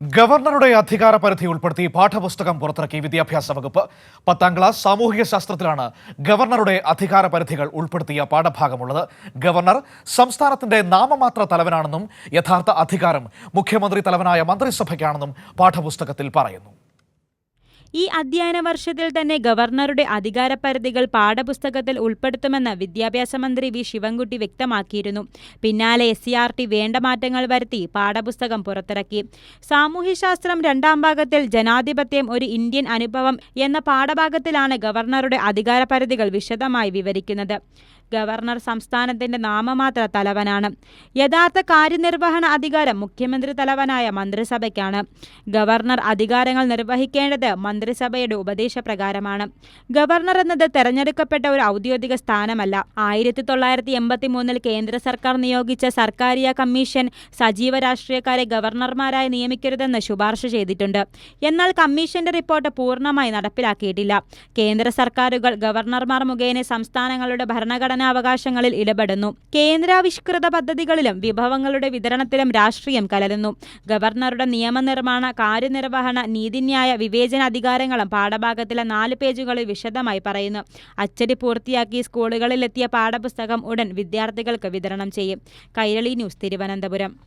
ഗവർണറുടെ അധികാര പരിധി ഉൾപ്പെടുത്തി പാഠപുസ്തകം പുറത്തിറക്കി വിദ്യാഭ്യാസ വകുപ്പ്. പത്താം ക്ലാസ് സാമൂഹിക ശാസ്ത്രത്തിലാണ് ഗവർണറുടെ അധികാര പരിധികൾ ഉൾപ്പെടുത്തിയ പാഠഭാഗമുള്ളത്. ഗവർണർ സംസ്ഥാനത്തിന്റെ നാമമാത്ര തലവനാണെന്നും യഥാർത്ഥ അധികാരം മുഖ്യമന്ത്രി തലവനായ മന്ത്രിസഭയ്ക്കാണെന്നും പാഠപുസ്തകത്തിൽ പറയുന്നു. ഈ അധ്യയന വർഷത്തിൽ തന്നെ ഗവർണറുടെ അധികാരപരിധികൾ പാഠപുസ്തകത്തിൽ ഉൾപ്പെടുത്തുമെന്ന് വിദ്യാഭ്യാസ മന്ത്രി വി. ശിവൻകുട്ടി വ്യക്തമാക്കിയിരുന്നു. പിന്നാലെ എസ് സി ആർ ടി വേണ്ട മാറ്റങ്ങൾ വരുത്തി പാഠപുസ്തകം പുറത്തിറക്കി. സാമൂഹ്യശാസ്ത്രം രണ്ടാം ഭാഗത്തിൽ ജനാധിപത്യം ഒരു ഇന്ത്യൻ അനുഭവം എന്ന പാഠഭാഗത്തിലാണ് ഗവർണറുടെ അധികാരപരിധികൾ വിശദമായി വിവരിക്കുന്നത്. ഗവർണർ സംസ്ഥാനത്തിന്റെ നാമമാത്ര തലവനാണ്. യഥാർത്ഥ കാര്യനിർവഹണ അധികാരം മുഖ്യമന്ത്രി തലവനായ മന്ത്രിസഭയ്ക്കാണ്. ഗവർണർ അധികാരങ്ങൾ നിർവഹിക്കേണ്ടത് മന്ത്രിസഭയുടെ ഉപദേശപ്രകാരമാണ്. ഗവർണർ എന്നത് തെരഞ്ഞെടുക്കപ്പെട്ട ഒരു ഔദ്യോഗിക സ്ഥാനമല്ല. ആയിരത്തി തൊള്ളായിരത്തി എൺപത്തി മൂന്നിൽ കേന്ദ്ര സർക്കാർ നിയോഗിച്ച സർക്കാരിയ കമ്മീഷൻ സജീവ രാഷ്ട്രീയക്കാരെ ഗവർണർമാരായി നിയമിക്കരുതെന്ന് ശുപാർശ ചെയ്തിട്ടുണ്ട്. എന്നാൽ കമ്മീഷന്റെ റിപ്പോർട്ട് പൂർണമായി നടപ്പിലാക്കിയിട്ടില്ല. കേന്ദ്ര സർക്കാരുകൾ ഗവർണർമാർ മുഖേന സംസ്ഥാനങ്ങളുടെ ഭരണഘടനാവകാശങ്ങളിൽ ഇടപെടുന്നു. കേന്ദ്രാവിഷ്കൃത പദ്ധതികളിലും വിഭവങ്ങളുടെ വിതരണത്തിലും രാഷ്ട്രീയം കലരുന്നു. ഗവർണറുടെ നിയമനിർമ്മാണ കാര്യനിർവഹണ നീതിന്യായ വിവേചന അധികാരങ്ങളും പാഠഭാഗത്തിലെ നാല് പേജുകളിൽ വിശദമായി പറയുന്നു. അച്ചടി പൂർത്തിയാക്കി സ്കൂളുകളിലെത്തിയ പാഠപുസ്തകം ഉടൻ വിദ്യാർത്ഥികൾക്ക് വിതരണം ചെയ്യും. കൈരളി ന്യൂസ് തിരുവനന്തപുരം.